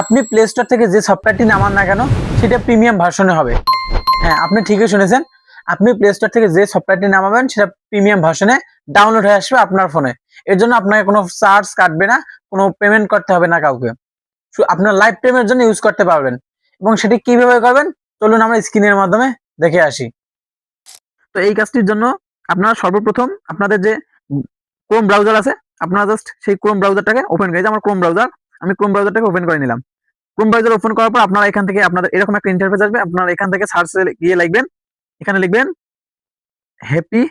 আপনি play store থেকে যে সফটওয়্যারটি নামান না কেন, সেটা প্রিমিয়াম ভার্সনে হবে। হ্যাঁ আপনি ঠিকই শুনেছেন। আপনি প্লে স্টোর থেকে যে সফটওয়্যারটি নামাবেন, সেটা প্রিমিয়াম ভার্সনে ডাউনলোড হয়ে আসবে আপনার ফোনে এর জন্য আপনাকে কোনো চার্জ কাটবে না, কোনো পেমেন্ট করতে হবে না কাউকে। আপনার লাইফ টাইমের জন্য ইউজ করতে পারবেন। এবং সেটি কীভাবে করবেন, চলুন আমরা স্ক্রিনের মাধ্যমে দেখে আসি। তো এই কাজটির জন্য আপনারা সর্বপ্রথম আপনাদের যে ক্রোম ব্রাউজার আছে, আপনারা জাস্ট সেই ক্রোম ব্রাউজারটাকে ওপেন করে আমার ক্রোম ব্রাউজার আমি ক্রোম ব্রাউজারটাকে ওপেন করে নিলাম। ক্রোম ব্রাউজার ওপেন করার পর আপনারা এখান থেকে আপনাদের এরকম একটা ইন্টারফেস আসবে। আপনারা এখান থেকে সার্চ গিয়ে লিখবেন। এখানে লিখবেন happy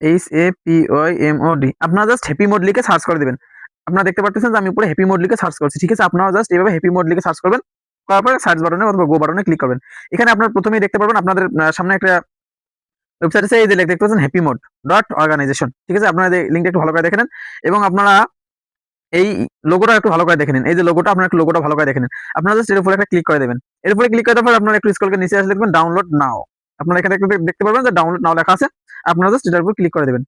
H A P Y M O D আপনারা জাস্ট হ্যাপি মোড লিখে সার্চ করে দিবেন। আপনারা দেখতে পাচ্ছেন যে আমি উপরে হ্যাপি মোড লিখে সার্চ করছি। ঠিক আছে আপনারা জাস্ট এইভাবে হ্যাপি মোড লিখে সার্চ করবেন। করার পরে সার্চ বাটনে অথবা গো বাটনে ক্লিক করবেন। এখানে আপনারা প্রথমেই দেখতে পারবেন আপনাদের সামনে একটা ওয়েবসাইট আছে, এই যে দেখতে পাচ্ছেন হ্যাপি মোড ডট অর্গানাইজেশন ঠিক আছে, আপনারা এই লিঙ্কটা একটু ভালো করে দেখে নেন। এবং আপনারা এই লোগোটা একটু ভালো করে দেখে নিন। এই যে লোগোটা আপনারা একটু লোগোটা ভালো করে দেখে নিন। আপনারা জাস্ট এর উপরে একটা ক্লিক করে দেবেন। এর উপরে ক্লিক করে দেওয়ার পর আপনারা একটু স্ক্রল করে নিচে আসলে দেখবেন ডাউনলোড নাও আপনারা এখানে একটু দেখতে পারবেন যে ডাউনলোড নাও লেখা আছে। আপনারা জাস্ট এটার উপর ক্লিক করে দেবেন।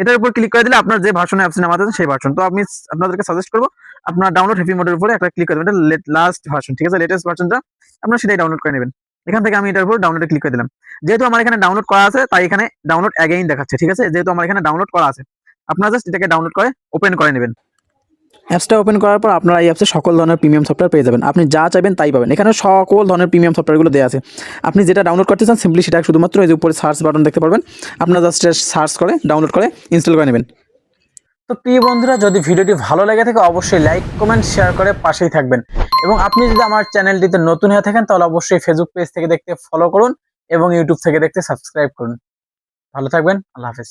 এটার উপর ক্লিক করে দিলে আপনার যে ভার্সনে অ্যাপস নামাতে সেই ভার্সন তো আমি আপনাদেরকে সাজেস্ট করব, আপনার ডাউনলোড হ্যাপি মোডের উপরে একটা ক্লিক করে দেবেন। এটা লাস্ট ভার্সন ঠিক আছে? লেটেস্ট ভার্সনটা আপনারা সেটাই ডাউনলোড করে নেবেন। এখান থেকে আমি এটার উপর ডাউনলোডে ক্লিক করে দিলাম। যেহেতু আমার এখানে ডাউনলোড করা আছে, তাই এখানে ডাউনলোড অ্যাগেইন দেখাচ্ছে, ঠিক আছে? যেহেতু আমার এখানে ডাউনলোড করা আছে, আপনারা জাস্ট এটাকে ডাউনলোড করে ওপেন করে নেবেন। অ্যাপসটা ওপেন করার পর আপনারা এই অ্যাপসে সকল ধরনের প্রিমিয়াম সফটওয়্যার পেয়ে যাবেন। আপনি যা চাইবেন তাই পাবেন। এখানে সকল ধরনের প্রিমিয়াম সফটওয়্যারগুলো দেওয়া আছে। আপনি যেটা ডাউনলোড করতে চান সিম্পলি সেটা শুধুমাত্র এই যে উপরে সার্চ বাটন দেখতে পারবেন। আপনারা জাস্ট সার্চ করে ডাউনলোড করে ইনস্টল করে নেবেন। তো প্রিয় বন্ধুরা, যদি ভিডিওটি ভালো লেগে থাকে, অবশ্যই লাইক কমেন্ট শেয়ার করে পাশেই থাকবেন। এবং আপনি যদি আমার চ্যানেলটিতে নতুন হয়ে থাকেন, তাহলে অবশ্যই ফেসবুক পেজ থেকে দেখতে ফলো করুন এবং ইউটিউব থেকে দেখতে সাবস্ক্রাইব করুন। ভালো থাকবেন, আল্লাহ হাফেজ।